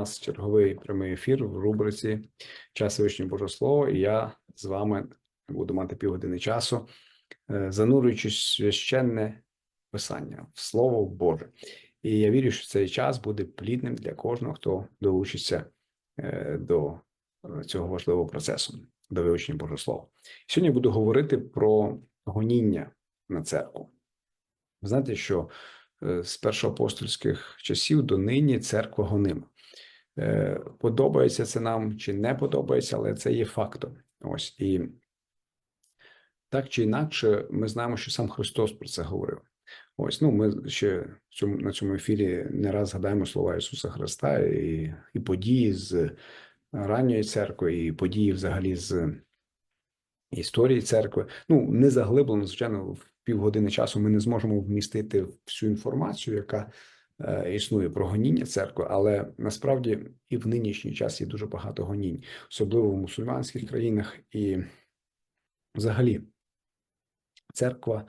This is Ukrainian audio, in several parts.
нас черговий прямий ефір в рубриці Час Вишнє Боже Слово. І я з вами буду мати півгодини часу, е, занурюючись в священне писання, в Слово Боже. І я вірю, що цей час буде плідним для кожного, хто долучиться е, до е, цього важливого процесу, до вивчення Божого Слова. Сьогодні буду говорити про гоніння на церкву. Ви знаєте, що з першоапостольських часів до нині церква гонима. Е, Подобається це нам чи не подобається, але це є фактом. Ось і так чи інакше, ми знаємо, що сам Христос про це говорив. Ось ну ми ще цьому на цьому ефірі не раз згадаємо слова Ісуса Христа і, і події з ранньої церкви, і події взагалі з історії церкви. Ну не заглиблено, звичайно, в півгодини часу ми не зможемо вмістити всю інформацію, яка існує про гоніння церкви, але насправді і в нинішній час є дуже багато гонінь, особливо в мусульманських країнах, і взагалі церква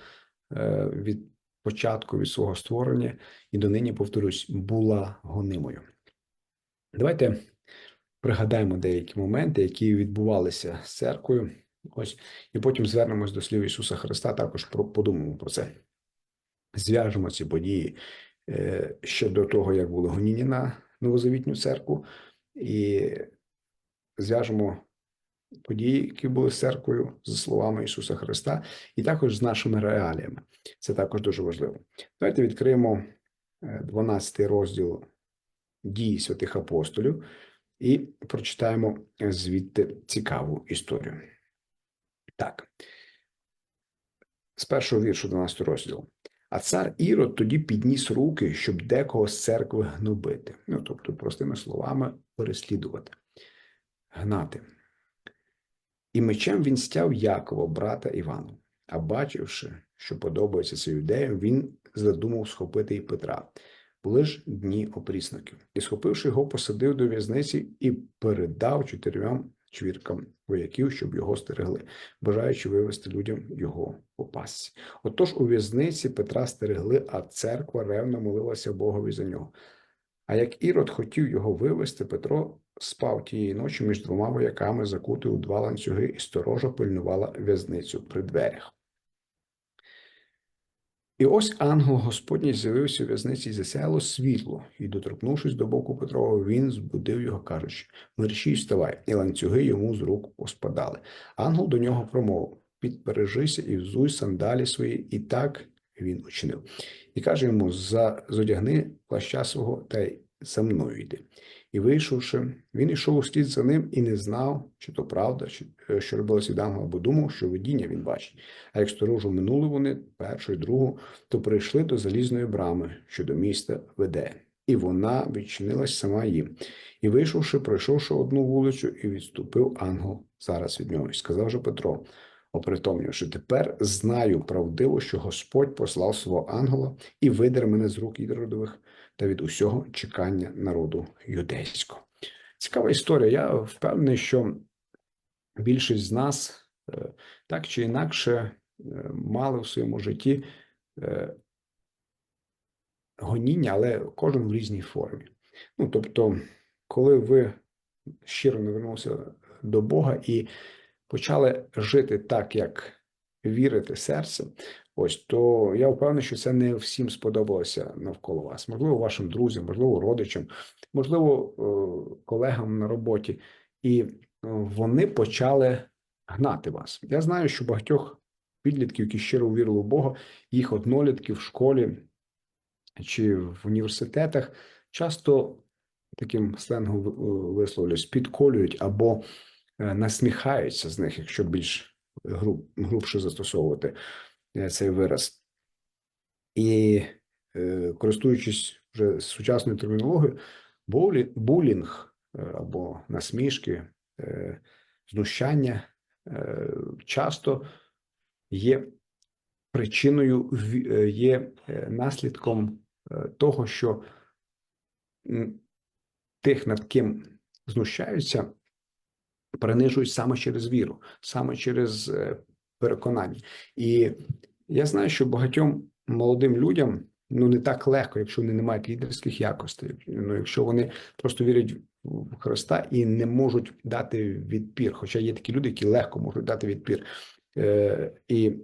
е, від початку від свого створення і донині, повторюсь, була гонимою. Давайте пригадаємо деякі моменти, які відбувалися з церквою. Ось, і потім звернемось до слів Ісуса Христа, також подумаємо про це. Зв'яжемо ці події е, ще до того, як були гоніння на новозавітню церкву, і зв'яжемо події, які були з церквою, за словами Ісуса Христа, і також з нашими реаліями. Це також дуже важливо. Давайте відкриємо 12 розділ дій святих апостолів і прочитаємо звідти цікаву історію. Так. З першого віршу 12 розділу. А цар Ірод тоді підніс руки, щоб декого з церкви гнобити. Ну, тобто, простими словами, переслідувати, гнати. І мечем він стяв Якова, брата Івану. А бачивши, що подобається це юдеям, він задумав схопити і Петра. Були ж дні опрісноків. І, схопивши його, посадив до в'язниці і передав чотирьом чвіркам вояків, щоб його стерегли, бажаючи вивести людям його по пасці. Отож у в'язниці Петра стерегли, а церква ревно молилася Богові за нього. А як Ірод хотів його вивести, Петро спав тієї ночі між двома вояками, закутий у два ланцюги, і сторожа пильнувала в'язницю при дверях. І ось ангел Господній з'явився у в'язниці і засяяло світло, і, доторкнувшись до боку Петрова, він збудив його, кажучи: Мерщій вставай, і ланцюги йому з рук поспадали. Ангел до нього промовив: Підпережися і взуй сандалі свої, і так він учинив. І каже йому: зодягни плаща свого та й за мною йди. І вийшовши, він йшов услід за ним і не знав, чи то правда, чи що робилося від ангела, бо думав, що видіння він бачить. А як сторожу минули вони першу і другу, то прийшли до залізної брами, що до міста веде, і вона відчинилась сама їм. І, вийшовши, пройшовши одну вулицю, і відступив ангел зараз від нього. І сказав же Петро, опритомнівши, тепер знаю правдиво, що Господь послав свого ангела і видер мене з рук іродових та від усього чекання народу юдейського. Цікава історія. Я впевнений, що більшість з нас е, так чи інакше е, мали в своєму житті е, гоніння, але кожен в різній формі. Ну, тобто, коли ви щиро не вернулися до Бога і почали жити так, як вірите серцем, ось то я впевнений, що це не всім сподобалося навколо вас. Можливо, вашим друзям, можливо, родичам, можливо, е, колегам на роботі, і е, вони почали гнати вас. Я знаю, що багатьох підлітків, які щиро вірили в Бога, їх однолітки в школі чи в університетах часто таким сленгом висловлюсь, підколюють або е, насміхаються з них, якщо більш груб, грубше застосовувати цей вираз. І користуючись вже сучасною термінологією, булінг або насмішки, знущання часто є причиною, є наслідком того, що тих, над ким знущаються, принижують саме через віру, саме через е, переконання. І я знаю, що багатьом молодим людям ну не так легко, якщо вони не мають лідерських якостей. Ну, якщо вони просто вірять в Христа і не можуть дати відпір. Хоча є такі люди, які легко можуть дати відпір, е, і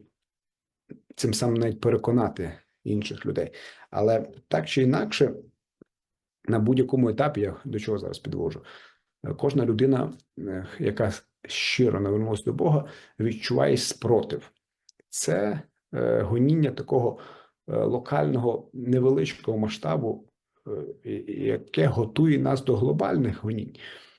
цим самим навіть переконати інших людей. Але так чи інакше, на будь-якому етапі, я до чого зараз підвожу, кожна людина, е, яка щиро навернулася до Бога, відчуває спротив. Це е, гоніння такого е, локального невеличкого масштабу, е, яке готує нас до глобальних гонінь.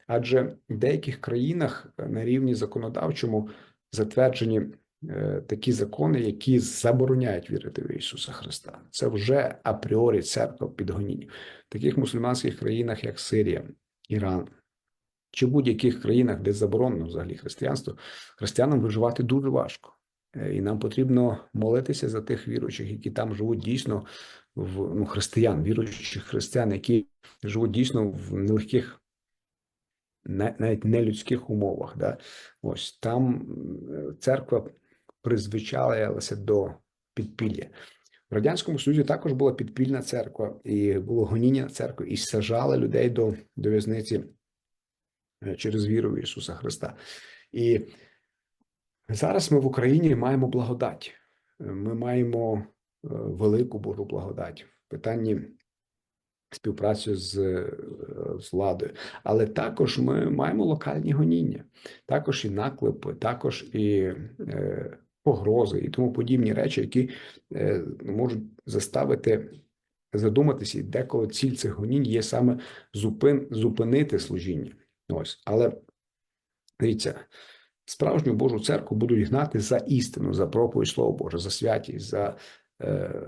Адже в деяких країнах е, на рівні законодавчому затверджені е, такі закони, які забороняють вірити в Ісуса Христа. Це вже апріорі церква під гонінням. В таких мусульманських країнах, як Сирія, Іран. Чи в будь-яких країнах, де заборонено взагалі християнство, християнам виживати дуже важко. Е, І нам потрібно молитися за тих віруючих, які там живуть дійсно в ну, християн, віруючих християн, які живуть дійсно в нелегких, навіть нелюдських умовах. Да? Ось там церква призвичалилася до підпілля. В Радянському Союзі також була підпільна церква, і було гоніння на церкву, і сажали людей до, до в'язниці е, через віру в Ісуса Христа. І зараз ми в Україні маємо благодать. Е, Ми маємо е, велику Божу благодать в питанні співпраці з, е, з владою. Але також ми маємо локальні гоніння, також і наклепи, також і е, погрози, і тому подібні речі, які е, можуть заставити задуматися, і деколи ціль цих гонінь є саме зупин, зупинити служіння. Ось, але дивіться, справжню Божу церкву будуть гнати за істину, за проповідь Слова Боже, за святість, за е,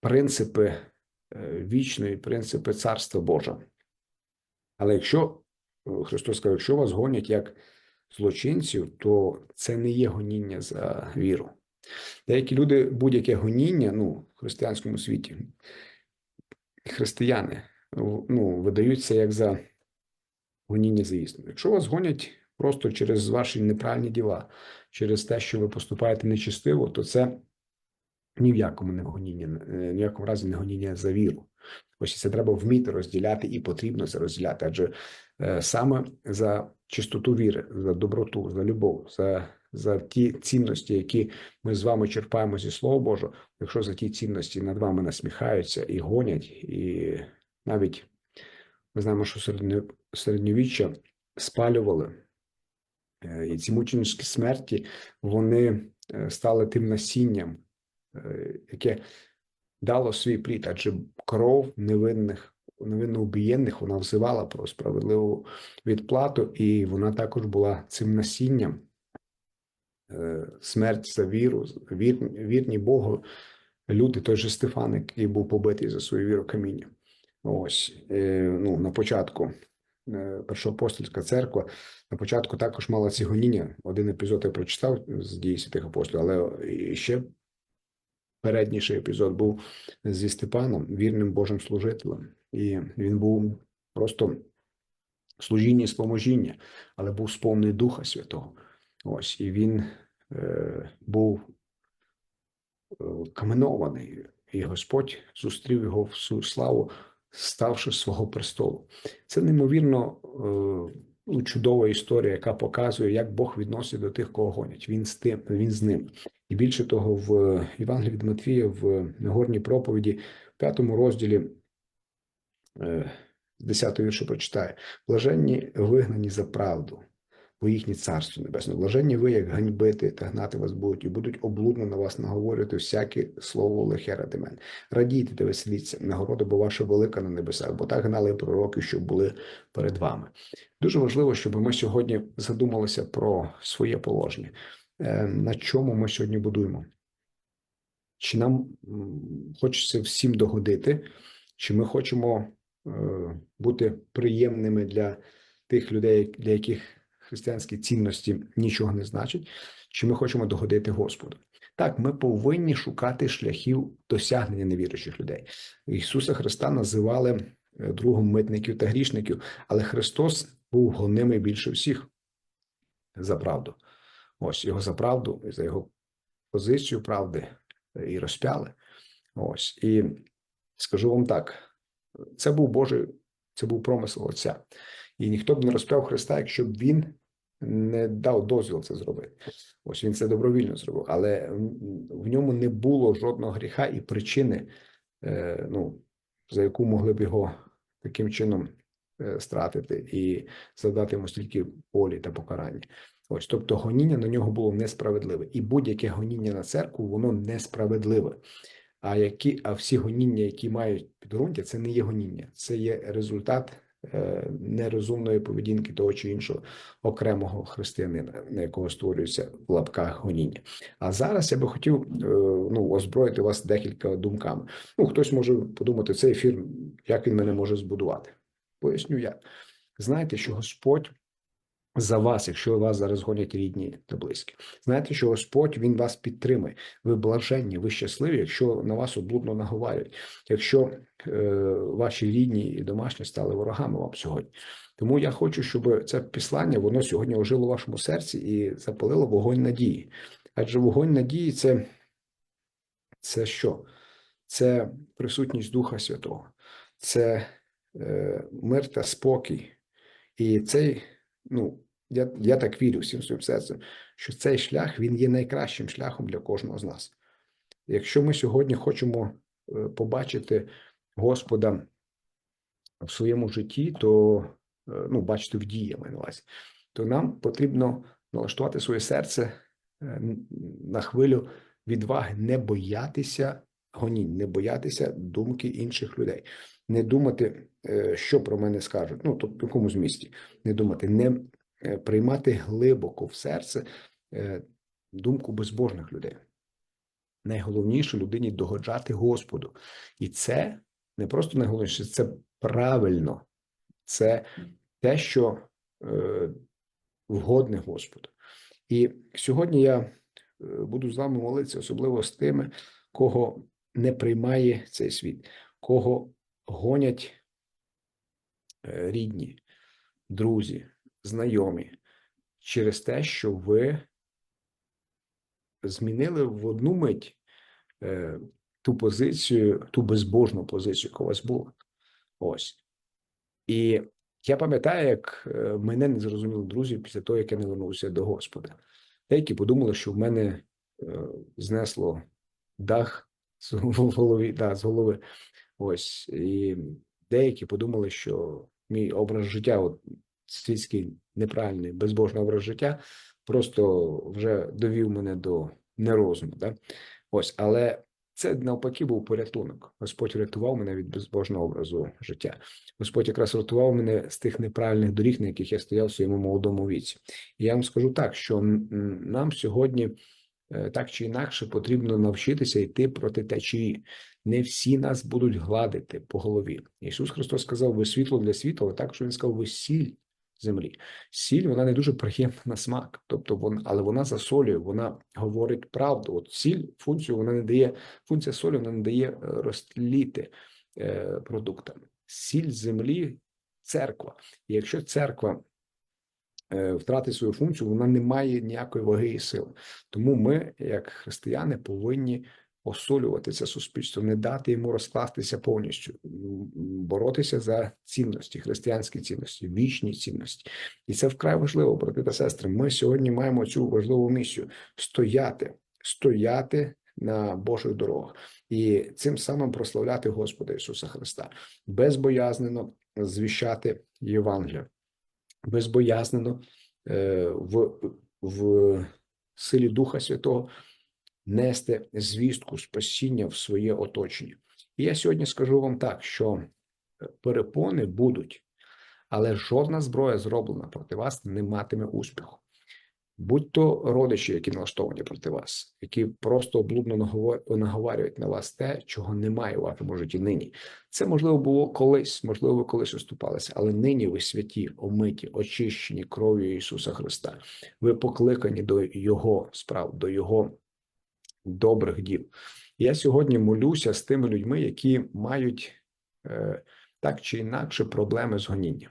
принципи е, вічної, принципи Царства Божого. Але якщо е, Христос сказав, якщо вас гонять як злочинців, то це не є гоніння за віру. Деякі люди будь-яке гоніння ну, в християнському світі, християни ну, видаються як за гоніння за істину. Якщо вас гонять просто через ваші неправильні діла, через те, що ви поступаєте нечестиво, то це ні в якому не гоніння, е, ні в якому разі не гоніння за віру. Ось це треба вміти розділяти, і потрібно це розділяти. Адже е, саме за чистоту віри, за доброту, за любов, за, за ті цінності, які ми з вами черпаємо зі Слова Божого, якщо за ті цінності над вами насміхаються і гонять, і навіть ми знаємо, що середньо, середньовіччя спалювали. Е, І ці мученическі смерті вони е, стали тим насінням, е, яке дало свій плід, адже кров невинних, невинно убієнних вона взивала про справедливу відплату, і вона також була цим насінням. Смерть за віру, вірні, вірні Богу, люди, той же Стефан, який був побитий за свою віру камінням. Ось е, ну, на початку е, Першоапостольська церква на початку також мала ці гоніння. Один епізод я прочитав з дії святих апостолів, але ще передніший епізод був зі Степаном, вірним Божим служителем. І він був просто служіння і споможіння, але був сповнений Духа Святого. Ось, і він е, був е, каменований, і Господь зустрів його в свою славу, ставши свого престолу. Це неймовірно е, ну, чудова історія, яка показує, як Бог відносить до тих, кого гонять. Він з тим, він з ним. І більше того, в Євангелії від Матвія, в Нагорній проповіді, в п'ятому розділі, е, з 10 віршу прочитає: блаженні вигнані за правду, бо їхнє царство небесне. Блаженні ви, як ганьбити та гнати вас будуть, і будуть облудно на вас наговорювати всяке слово лихе ради мене. Радійте та веселіться, нагорода, бо ваша велика на небесах, бо так гнали пророки, що були перед вами. Дуже важливо, щоб ми сьогодні задумалися про своє положення. Е, На чому ми сьогодні будуємо? Чи нам хочеться всім догодити, чи ми хочемо е, бути приємними для тих людей, для яких християнські цінності нічого не значать, чи ми хочемо догодити Господу? Так, ми повинні шукати шляхів досягнення невіруючих людей. Ісуса Христа називали е, другом митників та грішників, але Христос був гонимий більше всіх за правду. Ось його за правду, за його позицію правди е, і розпяли. Ось і скажу вам так: це був Божий, це був промисел Отця. І ніхто б не розп'яв Христа, якщо б він не дав дозвіл це зробити. Ось він це добровільно зробив, але в ньому не було жодного гріха і причини, е, ну, за яку могли б його таким чином е, стратити і завдати йому стільки болі та покарання. Ось, тобто, гоніння на нього було несправедливе, і будь-яке гоніння на церкву, воно несправедливе. А які, а всі гоніння, які мають підґрунтя, це не є гоніння, це є результат нерозумної поведінки того чи іншого окремого християнина, на якого створюється в лапках гоніння. А зараз я би хотів е, ну, озброїти вас декілька думками. Ну, хтось може подумати, цей ефір, як він мене може збудувати. Поясню я. Знаєте, що Господь за вас, якщо вас зараз гонять рідні та близькі. Знаєте, що Господь Він вас підтримує. Ви блаженні, ви щасливі, якщо на вас облудно наговарюють, якщо е, ваші рідні і домашні стали ворогами вам сьогодні. Тому я хочу, щоб це післання воно сьогодні ожило в вашому серці і запалило вогонь надії. Адже вогонь надії це, це що? Це присутність Духа Святого, це е, мир та спокій. І цей, ну, я, я так вірю всім своїм серцем, що цей шлях він є найкращим шляхом для кожного з нас. Якщо ми сьогодні хочемо е, побачити Господа в своєму житті, то е, ну, бачити в дії, маю на увазі, то нам потрібно налаштувати своє серце е, на хвилю відваги, не боятися гонінь, не боятися думки інших людей, не думати, е, що про мене скажуть. Ну, тобто в якому змісті, не думати, не е, приймати глибоко в серце е, думку безбожних людей. Найголовніше людині догоджати Господу. І це не просто найголовніше, це правильно, це те, що е, вгодне Господу. І сьогодні я буду з вами молитися, особливо з тими, кого не приймає цей світ, кого гонять е, рідні, друзі, знайомі через те, що ви змінили в одну мить е, ту позицію, ту безбожну позицію, яка у вас була. Ось. І я пам'ятаю, як е, мене не зрозуміли друзі після того, як я не вернувся до Господа. Деякі подумали, що в мене знесло дах з голови, да, з голови. Ось. І деякі подумали, що мій образ життя, от світський неправильний, безбожний образ життя, просто вже довів мене до нерозуму. Да? Ось, але це навпаки був порятунок. Господь врятував мене від безбожного образу життя. Господь якраз рятував мене з тих неправильних доріг, на яких я стояв в своєму молодому віці. І я вам скажу так, що нам сьогодні так чи інакше потрібно навчитися йти проти течії. Не всі нас будуть гладити по голові. Ісус Христос сказав: ви світло для світу, але так, що Він сказав, ви сіль землі. Сіль вона не дуже приємна на смак, тобто вона, але вона засолює, вона говорить правду. От сіль функцію вона не дає, функція солі вона не дає е, розтліти е, продуктам. Сіль землі церква. І якщо церква е, втратить свою функцію, вона не має ніякої ваги і сили. Тому ми, як християни, повинні осолювати це суспільство, не дати йому розкластися повністю, боротися за цінності, християнські цінності, вічні цінності. І це вкрай важливо, брати та сестри. Ми сьогодні маємо цю важливу місію стояти, стояти на Божих дорогах і цим самим прославляти Господа Ісуса Христа, безбоязнено звіщати Євангелія, безбоязнено е, в, в силі Духа Святого нести звістку спасіння в своє оточення. І я сьогодні скажу вам так, що перепони будуть, але жодна зброя зроблена проти вас не матиме успіху. Будь то родичі, які налаштовані проти вас, які просто облудно наговарюють на вас те, чого немає у вашому житті нині. Це можливо було колись, можливо, ви колись уступалися, але нині ви святі, омиті, очищені кров'ю Ісуса Христа. Ви покликані до Його справ, до Його добрих діл. Я сьогодні молюся з тими людьми, які мають е, так чи інакше проблеми з гонінням.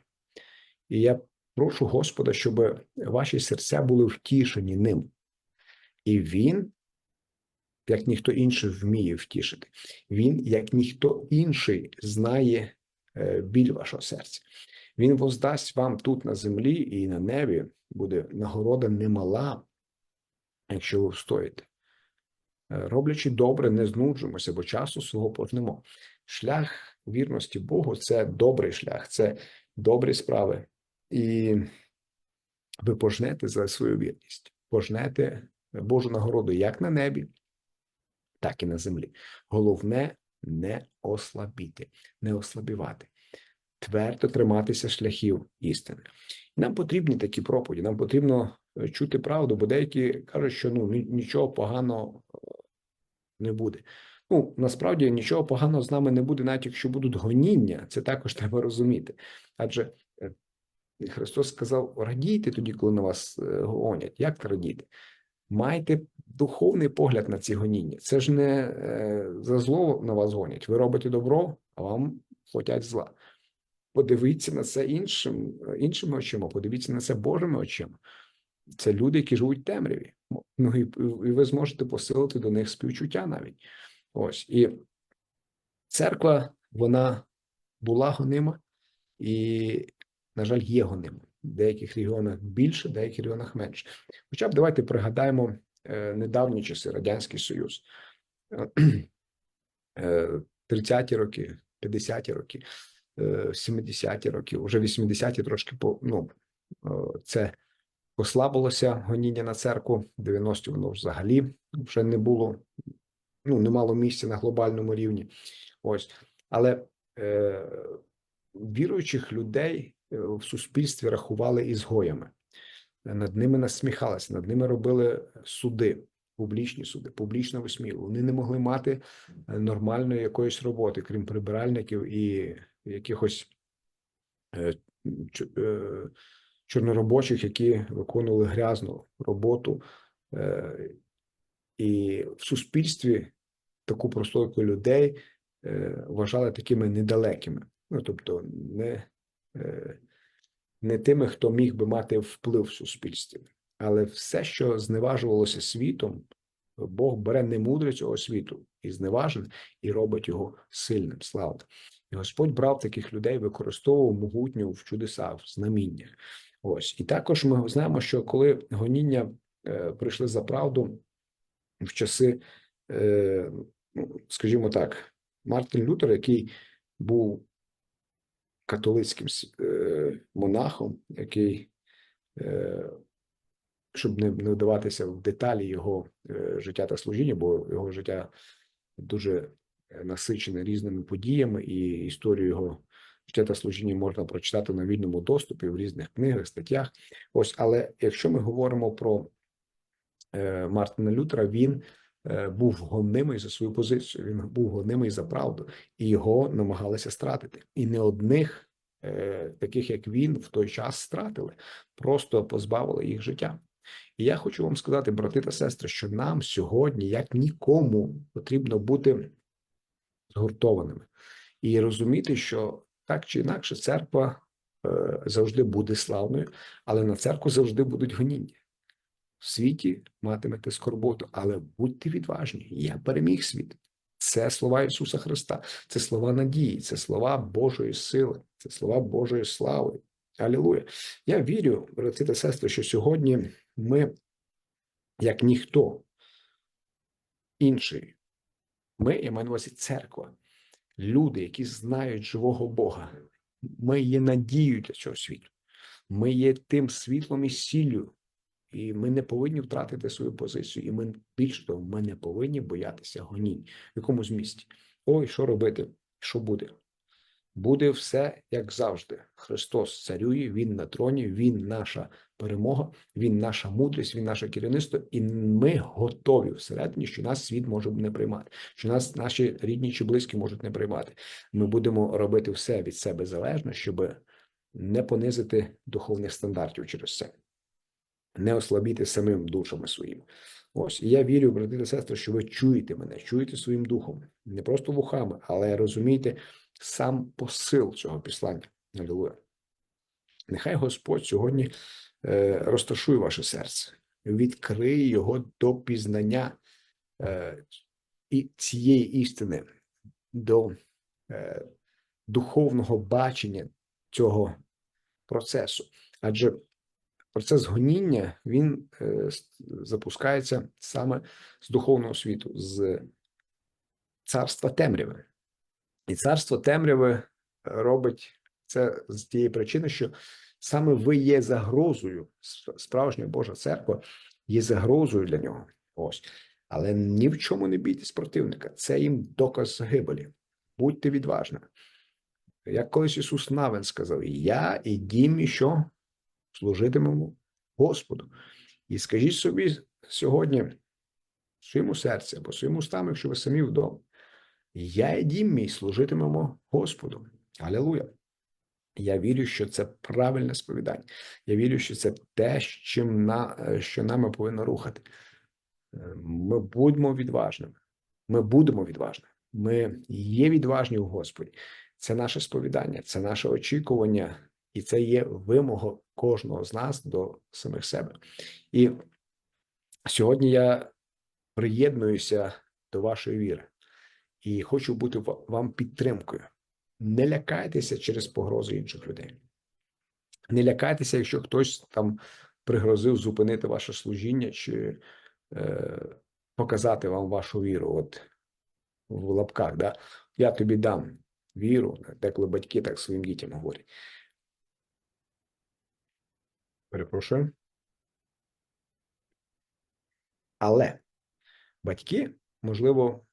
І я прошу Господа, щоб ваші серця були втішені ним. І Він як ніхто інший вміє втішити. Він, як ніхто інший, знає е, біль вашого серця. Він воздасть вам тут на землі і на небі буде нагорода немала, якщо ви встоїте. Е, Роблячи добре, не знуджуємося, бо часу свого пожнемо. Шлях вірності Богу це добрий шлях, це добрі справи. І ви пожнете за свою вірність, пожнете Божу нагороду як на небі, так і на землі. Головне не ослабіти, не ослабівати, твердо триматися шляхів істини. Нам потрібні такі проповіді, нам потрібно е, чути правду, бо деякі кажуть, що ну нічого поганого е, не буде. Ну, насправді нічого поганого з нами не буде, навіть якщо будуть гоніння, це також треба розуміти. Адже е, Христос сказав: радійте тоді, коли на вас е, гонять. Як це радіти? Майте духовний погляд на ці гоніння. Це ж не е, за зло на вас гонять. Ви робите добро, а вам хотять зла. Подивіться на це іншим, іншими очима, подивіться на це Божими очима. Це люди, які живуть в темряві. Ну і, і ви зможете посилити до них співчуття навіть. Ось і церква, вона була гонима і, на жаль, є гонима. В деяких регіонах більше, в деяких регіонах менше. Хоча б давайте пригадаємо е, недавні часи Радянський Союз, Е, 30-ті роки, 50-ті роки, е, 70-ті роки, вже 80-ті трошки по ну е, це послабилося гоніння на церкву. 90-ті воно взагалі вже не було, ну не мало місця на глобальному рівні. Ось, але е, віруючих людей е, в суспільстві рахували ізгоями. Над ними насміхалися, над ними робили суди, публічні суди, публічно висміювали. Вони не могли мати е, нормальної якоїсь роботи, крім прибиральників і якихось е, чо- е, чорноробочих, які виконували грязну роботу. Е, І в суспільстві таку прослойку людей е, вважали такими недалекими. Ну, тобто, не, е, не тими, хто міг би мати вплив в суспільстві. Але все, що зневажувалося світом, Бог бере немудрість цього світу і зневажене, і робить його сильним, славним. І Господь брав таких людей, використовував могутню в чудесах, в знаміннях. Ось і також ми знаємо, що коли гоніння е, прийшли за правду в часи, е, ну, скажімо так, Мартин Лютер, який був католицьким е, монахом, який, е, щоб не, вдаватися в деталі його е, життя та служіння, бо його життя дуже насичене різними подіями, і історію його життя та служіння можна прочитати на вільному доступі в різних книгах, статтях. Ось, але якщо ми говоримо про Мартина Лютера, він був гонимий за свою позицію. Він був гонимий за правду, і його намагалися стратити. І не одних е, таких, як він, в той час стратили, просто позбавили їх життя. І я хочу вам сказати, брати та сестри, що нам сьогодні, як нікому, потрібно бути згуртованими і розуміти, що так чи інакше церква е, завжди буде славною, але на церкву завжди будуть гоніння. В світі матимете скорботу, але будьте відважні. Я переміг світ. Це слова Ісуса Христа, це слова надії, це слова Божої сили, це слова Божої слави. Алілуя. Я вірю, брати та сестри, що сьогодні ми, як ніхто інший, ми, я маю на увазі церква, люди, які знають живого Бога, ми є надією для цього світу. Ми є тим світлом і сіллю, і ми не повинні втратити свою позицію. І ми більше того, ми не повинні боятися гонінь в якомусь місті. Ой, що робити? Що буде? Буде все як завжди. Христос царює, Він на троні, Він наша перемога, Він наша мудрість, Він наше керівництво, і ми готові всередині, що нас світ може не приймати, що нас наші рідні чи близькі можуть не приймати. Ми будемо робити все від себе залежно, щоб не понизити духовних стандартів через це, не ослабіти самим душами своїм. Ось і я вірю, брати та сестри, що ви чуєте мене, чуєте своїм духом, не просто вухами, але розумієте сам посил цього післання. Алілуя. Нехай Господь сьогодні е, розташує ваше серце, відкриє його до пізнання е, цієї істини, до е, духовного бачення цього процесу. Адже процес гоніння він е, запускається саме з духовного світу, з царства темряви. І царство темряви робить це з тієї причини, що саме ви є загрозою, справжня Божа церква є загрозою для нього. Ось. Але ні в чому не бійтесь противника. Це їм доказ загибелі. Будьте відважними. Як колись Ісус Навин сказав: Я і дім, і що служитимемо Господу. І скажіть собі сьогодні своєму серці або своїм устам, якщо ви самі вдома. Я і дім мій служитимемо Господу. Алілуя. Я вірю, що це правильне сповідання. Я вірю, що це те, чим на, що нами повинно рухати. Ми будьмо відважними. Ми будемо відважними. Ми є відважні у Господі. Це наше сповідання, це наше очікування, і це є вимога кожного з нас до самих себе. І сьогодні я приєднуюся до вашої віри і хочу бути вам підтримкою. Не лякайтеся через погрози інших людей. Не лякайтеся, якщо хтось там пригрозив зупинити ваше служіння чи е, показати вам вашу віру. От в лапках, да? я тобі дам віру, деколи батьки так своїм дітям говорять. Перепрошую. Але батьки, можливо,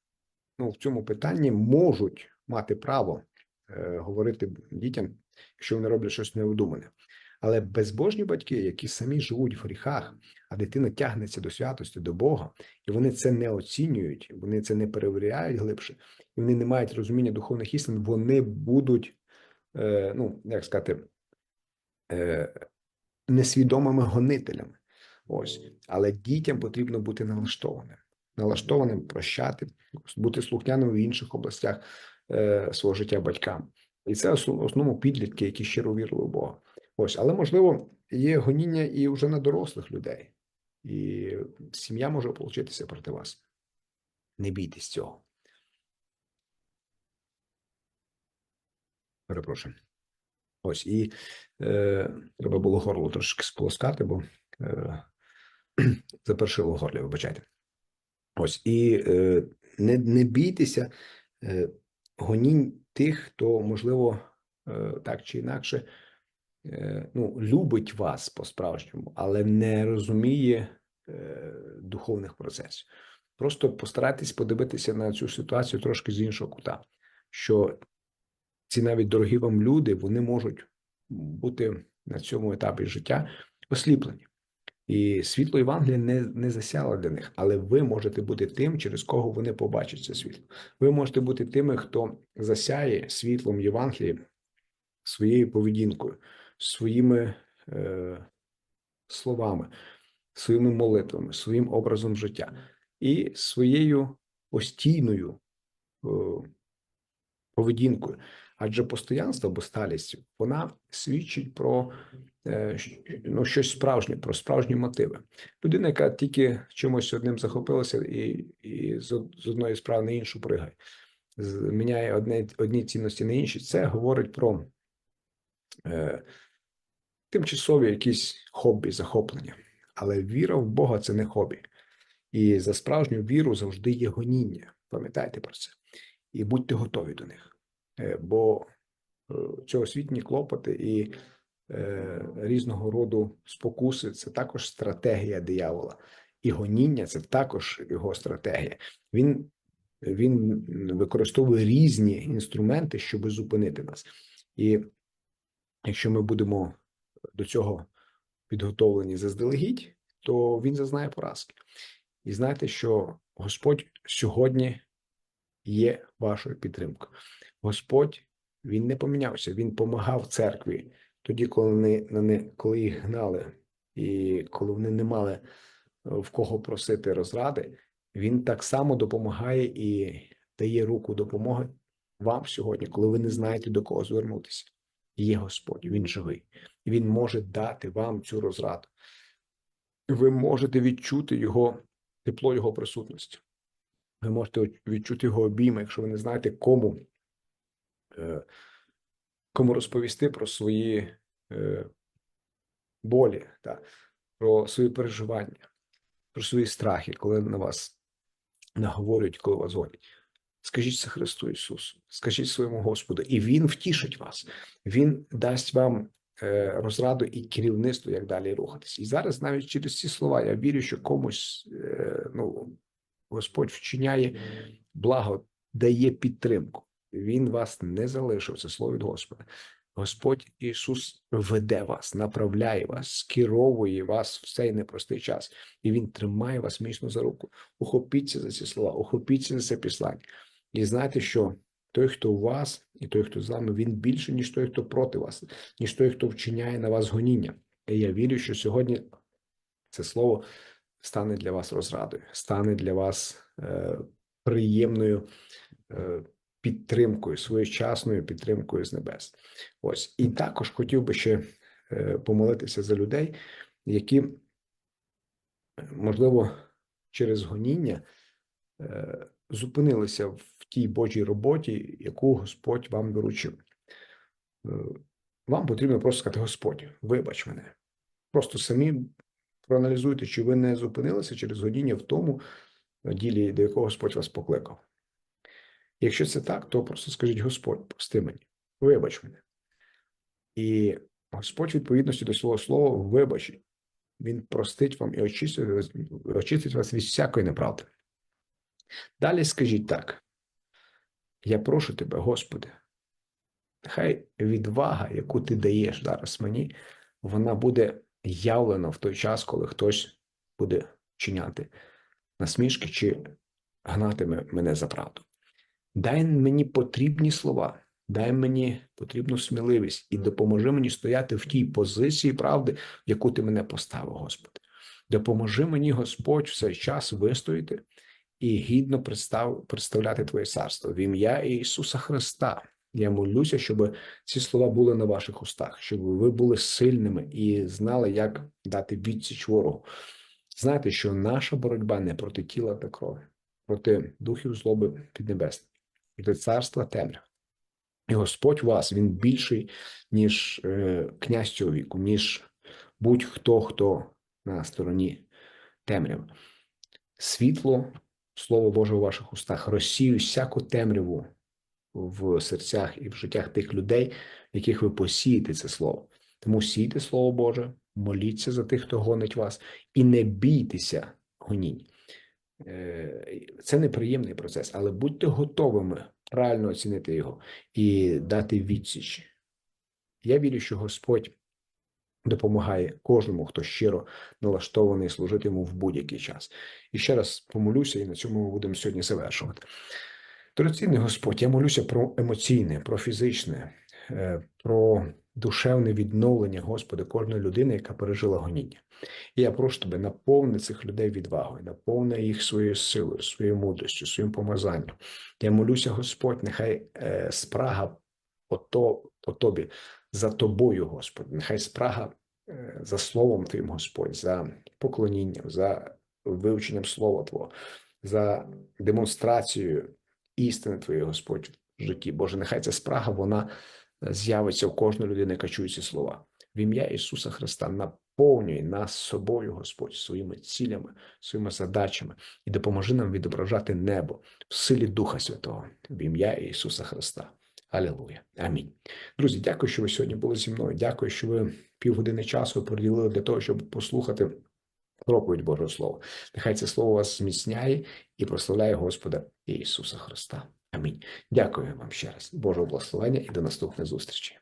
ну, в цьому питанні можуть мати право е, говорити дітям, якщо вони роблять щось необдумане. Але безбожні батьки, які самі живуть в гріхах, а дитина тягнеться до святості, до Бога, і вони це не оцінюють, вони це не перевіряють глибше, і вони не мають розуміння духовних істин, вони будуть, е, ну, як сказати, е, несвідомими гонителями. Ось, але дітям потрібно бути налаштованим, налаштованим прощати, бути слухняним в інших областях е, свого життя батькам. І це основному підлітки, які щиро вірили в Бога. Ось, але можливо, є гоніння і вже на дорослих людей, і сім'я може получитися проти вас. Не бійтесь цього. Перепрошую. Ось і е, треба було горло трошки сполоскати, бо е, запершило горлі, вибачайте. Ось і е, не, не бійтеся е, гонінь тих, хто, можливо, е, так чи інакше, е, ну, любить вас по-справжньому, але не розуміє е, духовних процесів. Просто постарайтесь подивитися на цю ситуацію трошки з іншого кута, що ці навіть дорогі вам люди, вони можуть бути на цьому етапі життя осліплені. І світло Євангелія не, не засяло для них, але ви можете бути тим, через кого вони побачать це світло. Ви можете бути тими, хто засяє світлом Євангелія своєю поведінкою, своїми е, словами, своїми молитвами, своїм образом життя і своєю постійною е, поведінкою. Адже постоянство або сталість вона свідчить про е, ну, щось справжнє, про справжні мотиви. Людина, яка тільки чимось одним захопилася і, і з, од- з одної справи на іншу пригає, з- міняє одне, одні цінності на інші, це говорить про е, тимчасові якісь хобі, захоплення. Але віра в Бога це не хобі. І за справжню віру завжди є гоніння. Пам'ятайте про це. І будьте готові до них. Е, Бо е, цьогосвітні клопоти і е, різного роду спокуси це також стратегія диявола. І гоніння це також його стратегія. Він, він використовує різні інструменти, щоб зупинити нас. І якщо ми будемо до цього підготовлені заздалегідь, то він зазнає поразки. І знайте, що Господь сьогодні є вашою підтримкою. Господь він не помінявся, він помагав церкві тоді, коли вони, вони коли їх гнали, і коли вони не мали е, в кого просити розради. Він так само допомагає і дає руку допомоги вам сьогодні, коли ви не знаєте до кого звернутися. Є Господь, він живий, він може дати вам цю розраду. Ви можете відчути його тепло його присутності. Ви можете відчути його обійми, якщо ви не знаєте, кому, е, кому розповісти про свої е, болі, та, про свої переживання, про свої страхи, коли на вас наговорюють, коли вас гонять. Скажіть це Христу Ісусу, скажіть своєму Господу, і Він втішить вас, Він дасть вам е, розраду і керівництво, як далі рухатись. І зараз навіть через ці слова я вірю, що комусь ну, Господь вчиняє благо, дає підтримку. Він вас не залишив. Це слово від Господа. Господь Ісус веде вас, направляє вас, скеровує вас в цей непростий час, і Він тримає вас міцно за руку. Ухопіться за ці слова, ухопіться за це післання. І знайте, що той, хто у вас, і той, хто з вами, він більше, ніж той, хто проти вас, ніж той, хто вчиняє на вас гоніння. І я вірю, що сьогодні це слово стане для вас розрадою, стане для вас е, приємною е, підтримкою, своєчасною підтримкою з небес. Ось і також хотів би ще е, помолитися за людей, які, можливо, через гоніння е, зупинилися в тій Божій роботі, яку Господь вам доручив. Е, Вам потрібно просто сказати: Господь, вибач мене. Просто самі проаналізуйте, чи ви не зупинилися через гоніння в тому ділі, до якого Господь вас покликав. Якщо це так, то просто скажіть Господь, прости мені, вибач мене. І Господь, відповідності до свого слова, вибачить. Він простить вам і очистить, очистить вас від всякої неправди. Далі скажіть так: я прошу тебе, Господи, нехай відвага, яку ти даєш зараз мені, вона буде явлена в той час, коли хтось буде чиняти насмішки чи гнатиме мене за правду. Дай мені потрібні слова, дай мені потрібну сміливість і допоможи мені стояти в тій позиції правди, в яку ти мене поставив, Господи. Допоможи мені, Господь, в цей час вистояти і гідно представ, представляти Твоє царство в ім'я Ісуса Христа. Я молюся, щоб ці слова були на ваших устах, щоб ви були сильними і знали, як дати відсіч ворогу. Знайте, що наша боротьба не проти тіла та крові, проти духів злоби піднебесних, проти царства темряв. І Господь вас, він більший, ніж е, князь цього віку, ніж будь-хто, хто на стороні темряви. Світло, Слово Боже у ваших устах, розсію всяку темряву в серцях і в життях тих людей, яких ви посієте це слово. Тому сійте Слово Боже, моліться за тих, хто гонить вас, і не бійтеся гонінь. Е, Це неприємний процес, але будьте готовими правильно оцінити його і дати відсіч. Я вірю, що Господь допомагає кожному, хто щиро налаштований служити йому в будь-який час. І ще раз помолюся, і на цьому ми будемо сьогодні завершувати. Дорогоцінний Господь, я молюся про емоційне, про фізичне, е, про душевне відновлення, Господи, кожної людини, яка пережила гоніння. І я прошу тебе, наповни цих людей відвагою, наповни їх своєю силою, своєю мудрістю, своїм помазанням. Я молюся, Господь, нехай е, спрага по, то, по тобі, за тобою, Господи, нехай спрага е, за словом Твоїм, Господь, за поклонінням, за вивченням Слова Твого, за демонстрацією істини Твоєї, Господь, в житті. Боже, нехай ця спрага, вона е, з'явиться у кожної людини, яка чує ці слова. В ім'я Ісуса Христа наповнюй нас собою, Господь, своїми цілями, своїми задачами і допоможи нам відображати небо в силі Духа Святого в ім'я Ісуса Христа. Алілуя. Амінь. Друзі, дякую, що ви сьогодні були зі мною. Дякую, що ви півгодини часу приділили для того, щоб послухати проповідь Божого Слова. Нехай це слово вас зміцняє і прославляє Господа Ісуса Христа. Амінь. Дякую вам ще раз. Божого благословення і до наступної зустрічі.